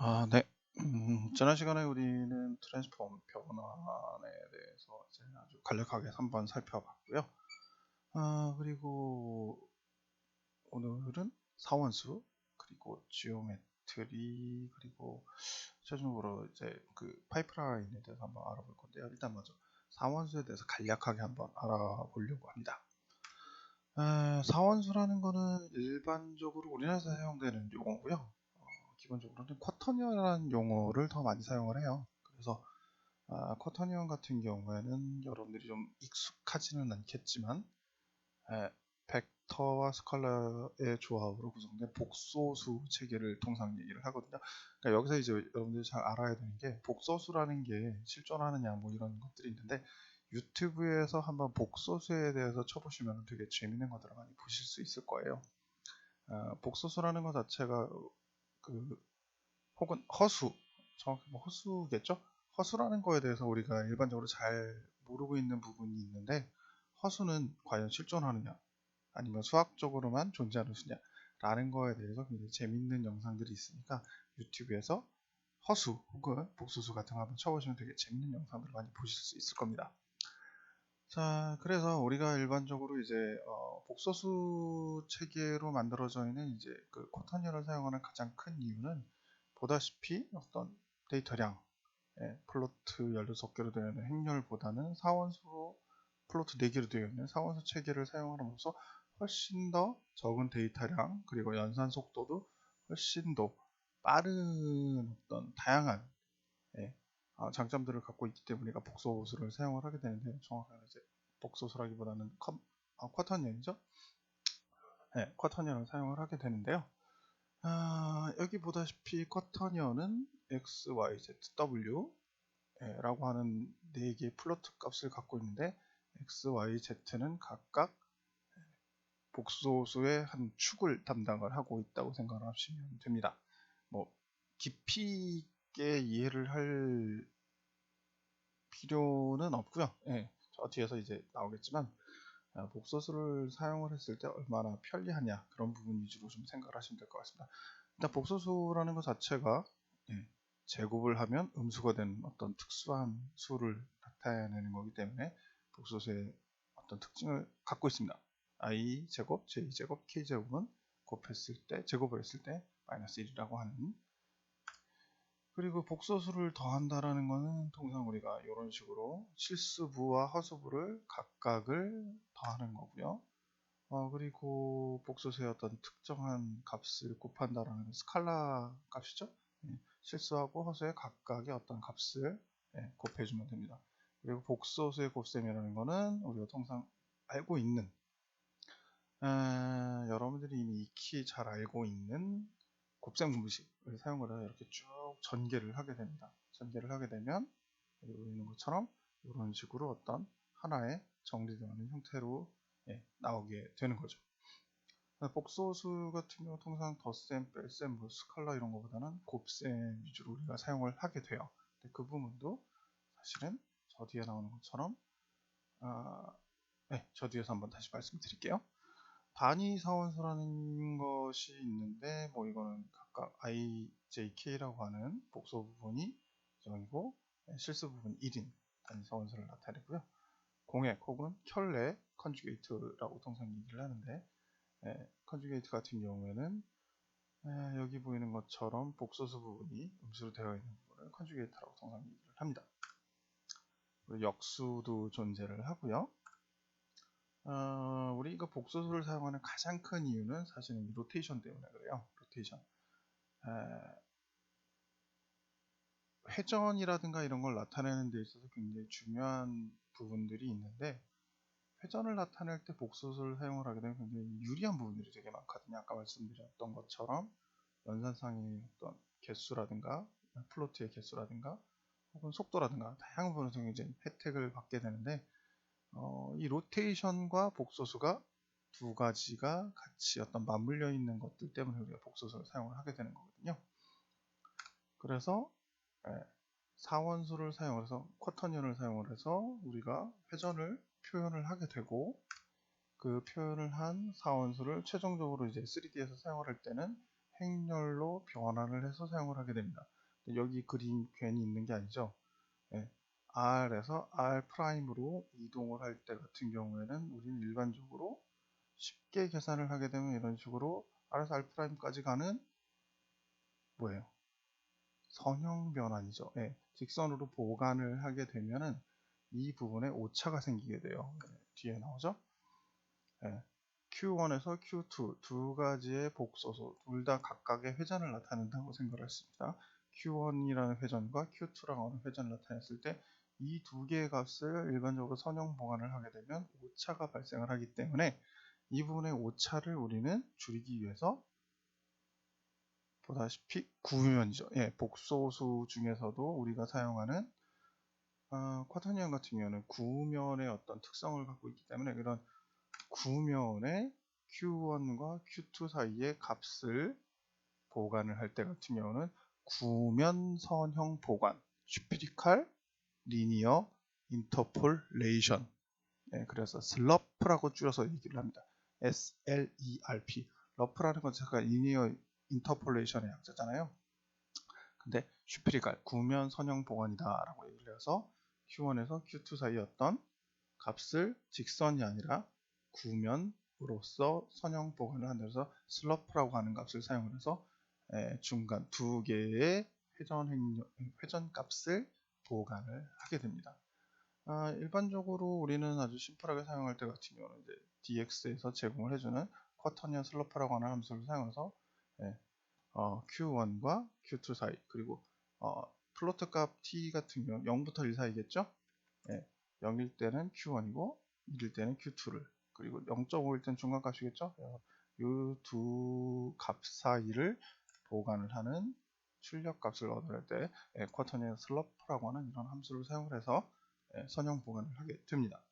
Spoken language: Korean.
아, 네. 음, 지난 시간에 우리는 트랜스폼 변환에 대해서 이제 아주 간략하게 한번 살펴봤고요. 아, 그리고 오늘은 사원수, 그리고 지오메트리, 그리고 최종적으로 이제 그 파이프라인에 대해서 한번 알아볼 건데요. 일단 먼저 사원수에 대해서 간략하게 한번 알아보려고 합니다. 에, 사원수라는 거는 일반적으로 우리나라에서 사용되는 용어고요. 기본적으로는 쿼터니언이라는 용어를 더 많이 사용을 해요. 그래서 아, 쿼터니언 같은 경우에는 여러분들이 좀 익숙하지는 않겠지만 에, 벡터와 스칼라의 조합으로 구성된 복소수 체계를 통상 얘기를 하거든요. 그러니까 여기서 이제 여러분들이 잘 알아야 되는 게 복소수라는 게 실존하느냐 뭐 이런 것들이 있는데 유튜브에서 한번 복소수에 대해서 쳐보시면 되게 재밌는 것들을 많이 보실 수 있을 거예요. 어, 복소수라는 것 자체가 그 혹은 허수 정확히 뭐 허수겠죠? 허수라는 거에 대해서 우리가 일반적으로 잘 모르고 있는 부분이 있는데 허수는 과연 실존하느냐 아니면 수학적으로만 존재하는 수냐 라는 거에 대해서 굉장히 재밌는 영상들이 있으니까 유튜브에서 허수 혹은 복수수 같은 거 한번 쳐보시면 되게 재밌는 영상들을 많이 보실 수 있을 겁니다. 자, 그래서 우리가 일반적으로 이제 어, 복소수 체계로 만들어져 있는 이제 그 코터니어를 사용하는 가장 큰 이유는 보다시피 어떤 데이터량, 예, 플로트 16개로 되어 있는 행렬보다는 사원수로 플로트 4개로 되어 있는 사원수 체계를 사용함으로써 훨씬 더 적은 데이터량 그리고 연산 속도도 훨씬 더 빠른 어떤 다양한 장점들을 갖고 있기 때문에 우리가 복소수를 사용을 하게 되는데 정확하게 이제 복소수라기보다는 컴, 어, 쿼터니언이죠. 네, 쿼터니언을 사용을 하게 되는데요. 아, 여기 보다시피 쿼터니언은 x, y, z, w 예, 라고 하는 4개의 플로트 값을 갖고 있는데 x, y, z는 각각 복소수의 한 축을 담당을 하고 있다고 생각을 하시면 됩니다. 뭐 깊이 있게 이해를 할 필요는 없고요. 예, 저 뒤에서 이제 나오겠지만 아, 복소수를 사용을 했을 때 얼마나 편리하냐 그런 부분 위주로 좀 생각을 하시면 될 것 같습니다. 일단 복소수라는 것 자체가 예, 제곱을 하면 음수가 되는 어떤 특수한 수를 나타내는 거기 때문에 복소수의 어떤 특징을 갖고 있습니다. i 제곱, j 제곱, k 제곱은 곱했을 때 제곱을 했을 때 마이너스 1이라고 하는 그리고 복소수를 더한다라는 것은 통상 우리가 이런 식으로 실수부와 허수부를 각각을 더하는 거고요. 어, 그리고 복소수의 어떤 특정한 값을 곱한다라는 스칼라 값이죠. 예, 실수하고 허수의 각각의 어떤 값을 예, 곱해주면 됩니다. 그리고 복소수의 곱셈이라는 것은 우리가 통상 알고 있는 에, 여러분들이 이미 익히 잘 알고 있는 곱셈 공식을 사용을 해서 이렇게 쭉 전개를 하게 됩니다. 전개를 하게 되면 여기 보이는 것처럼 이런 식으로 어떤 하나의 정리되는 형태로 예, 나오게 되는 거죠. 복소수 같은 경우 통상 덧셈, 뺄셈, 뭐 스칼라 이런 것보다는 곱셈 위주로 우리가 사용을 하게 돼요. 그 부분도 사실은 저 뒤에 나오는 것처럼 아, 네, 저 뒤에서 한번 다시 말씀드릴게요. 단위 사원수라는 것이 있는데 뭐 이거는 각각 IJK라고 하는 복소 부분이 0이고 실수 부분 1인 단위 사원수를 나타내고요. 공액 혹은 켤레 컨주게이트라고 통상 얘기를 하는데 예, 컨주게이트 같은 경우에는 예, 여기 보이는 것처럼 복소수 부분이 음수로 되어 있는 부분을 컨주게이트라고 통상 얘기를 합니다. 역수도 존재를 하고요. 어, 우리가 복소수를 사용하는 가장 큰 이유는 사실은 로테이션 때문에 그래요. 로테이션. 에, 회전이라든가 이런 걸 나타내는 데 있어서 굉장히 중요한 부분들이 있는데 회전을 나타낼 때 복소수를 사용을 하게 되면 굉장히 유리한 부분들이 되게 많거든요. 아까 말씀드렸던 것처럼 연산상의 어떤 개수라든가 플로트의 개수라든가 혹은 속도라든가 다양한 부분에서 굉장히 혜택을 받게 되는데 어, 이 로테이션과 복소수가 두 가지가 같이 어떤 맞물려 있는 것들 때문에 우리가 복소수를 사용을 하게 되는 거거든요. 그래서 예, 사원수를 사용해서 쿼터니언을 사용을 해서 우리가 회전을 표현을 하게 되고 그 표현을 한 사원수를 최종적으로 이제 3D에서 사용을 할 때는 행렬로 변환을 해서 사용을 하게 됩니다. 여기 그림 괜히 있는 게 아니죠. 예, R에서 R'으로 이동을 할 때 같은 경우에는 우리는 일반적으로 쉽게 계산을 하게 되면 이런 식으로 R에서 R'까지 가는 뭐예요? 선형 변환이죠. 예, 직선으로 보관을 하게 되면은 이 부분에 오차가 생기게 돼요. 예, 뒤에 나오죠? 예, Q1에서 Q2 두 가지의 복소수 둘다 각각의 회전을 나타낸다고 생각을 했습니다. Q1이라는 회전과 Q2라는 어느 회전을 나타냈을 때 이 두 개의 값을 일반적으로 선형 보관을 하게 되면 오차가 발생을 하기 때문에 이 부분의 오차를 우리는 줄이기 위해서 보다시피 구면이죠. 예, 복소수 중에서도 우리가 사용하는 어, 쿼터니언 같은 경우는 구면의 어떤 특성을 갖고 있기 때문에 이런 구면의 Q1과 Q2 사이의 값을 보관을 할 때 같은 경우는 구면선형 보관, 슈피리칼 리니어 인터폴레이션 네, 그래서 슬러프라고 줄여서 얘기를 합니다. SLERP 러프라는 건 제가 리니어 인터폴레이션의 약자잖아요. 근데 슈피리칼 구면 선형 보관이다 라고 얘기를 해서 Q1에서 Q2 사이 어떤 값을 직선이 아니라 구면으로서 선형 보관을 한다 해서 슬러프라고 하는 값을 사용을 해서 중간 두 개의 회전, 회전 값을 보관을 하게 됩니다. 아, 일반적으로 우리는 아주 심플하게 사용할 때 같은 경우는 이제 DX에서 제공을 해주는 쿼터니언 슬러프라고 하는 함수를 사용해서 예, 어, Q1과 Q2 사이 그리고 어, 플로트 값 T 같은 경우 0부터 1 사이겠죠? 예, 0일 때는 Q1이고 1일 때는 Q2를 그리고 0.5일 때는 중간값이겠죠? 이 두 값 사이를 보관을 하는 출력값을 얻을 때 쿼터니언 슬러프라고 하는 이런 함수를 사용을 해서 예, 선형 보관을 하게 됩니다.